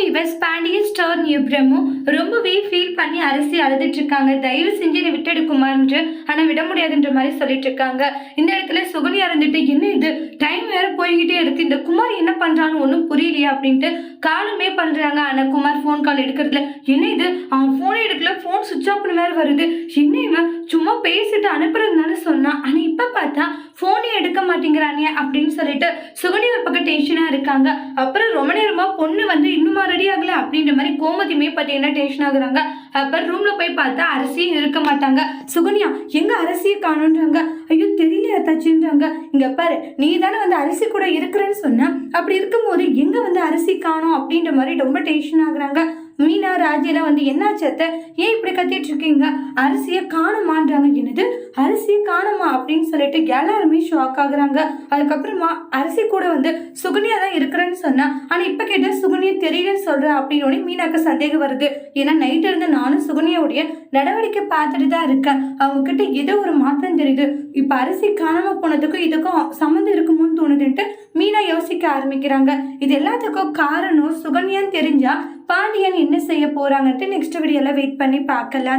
Viewers Pandian star new ரொம்பவே feel பண்ணி அரிசி அழுதுட்டு இருக்காங்க தயவு செஞ்சு என்னை விட்டுடு ஆனால் விட முடியாதுன்ற மாதிரி சொல்லிட்டு இருக்காங்க இந்த இடத்துல சுகன்யா இருந்துட்டு என்ன இது? டைம் வேற போய்கிட்டே இருக்கு. இந்த குமார் என்ன பண்றான்னு ஒன்றும் புரியலையா அப்படின்ட்டு காலுமே பண்றாங்க. ஆனால் குமார் ஃபோன் கால் எடுக்கிறதுல என்ன இது? சுவிச் ஆஃப்னு வேற வருது. என்ன இவன் சும்மா பேசிட்டு அனுப்புறதுனால சொன்னான். ஆனால் இப்போ பார்த்தா ஃபோனே எடுக்க மாட்டேங்கிறானே அப்படின்னு சொல்லிட்டு சுகன்யா ஒரு பக்கம் டென்ஷனாக இருக்காங்க. அப்புறம் ரொம்ப நேரமா பொண்ணு வந்து இன்னுமா ரெடி ஆகல அப்படின்ற மாதிரி கோமதியுமே பார்த்தீங்கன்னா டென்ஷன் ஆகுறாங்க. அப்புறம் ரூம்ல போய் பார்த்தா அரசியும் இருக்க மாட்டாங்க. சுகன்யா எங்க அரசியை காணுன்றாங்க? ஐயோ தெரியல தச்சுன்றாங்க இங்க பாரு நீ தானே வந்து அரிசி கூட இருக்கிறேன்னு சொன்ன. அப்படி இருக்கும்போது எங்க வந்து அரிசி காணோம் அப்படின்ற மாதிரி ரொம்ப டென்ஷன் ஆகுறாங்க. மீனா வந்து என்னாச்சு சேர்த்த ஏன் இப்படி கத்திட்டு இருக்கீங்க? அரிசியை காணுமான்றாங்க. என்னது? அரிசியை காணுமா அப்படின்னு சொல்லிட்டு எல்லாருமே ஷாக் ஆகுறாங்க. அதுக்கப்புறமா அரிசி கூட வந்து சுகன்யா தான் இருக்கிறேன்னு சொன்னா ஆனா இப்ப கேட்டா சுகன்யா தெரியலன்னு சொல்ற அப்படின்னு உடனே மீனாக்கு சந்தேகம் வருது. ஏன்னா நைட் இருந்து நானும் சுகன்யாவுடைய நடவடிக்கை பார்த்துட்டு தான் இருக்கேன். அவங்க கிட்ட ஏதோ ஒரு மாற்றம் தெரியுது. இப்ப அரிசி காணாம போனதுக்கும் இதுக்கும் சம்மந்தம் இருக்குமோன்னு தோணுதுன்ட்டு மீனா யோசிக்க ஆரம்பிக்கிறாங்க. இது எல்லாத்துக்கும் காரணம் சுகன்யான்னு தெரிஞ்சா பாண்டியன் என்ன செய்ய போறாங்கன்ட்டு நெக்ஸ்ட் வீடியோல வெயிட் பண்ணி பார்க்கலாம்.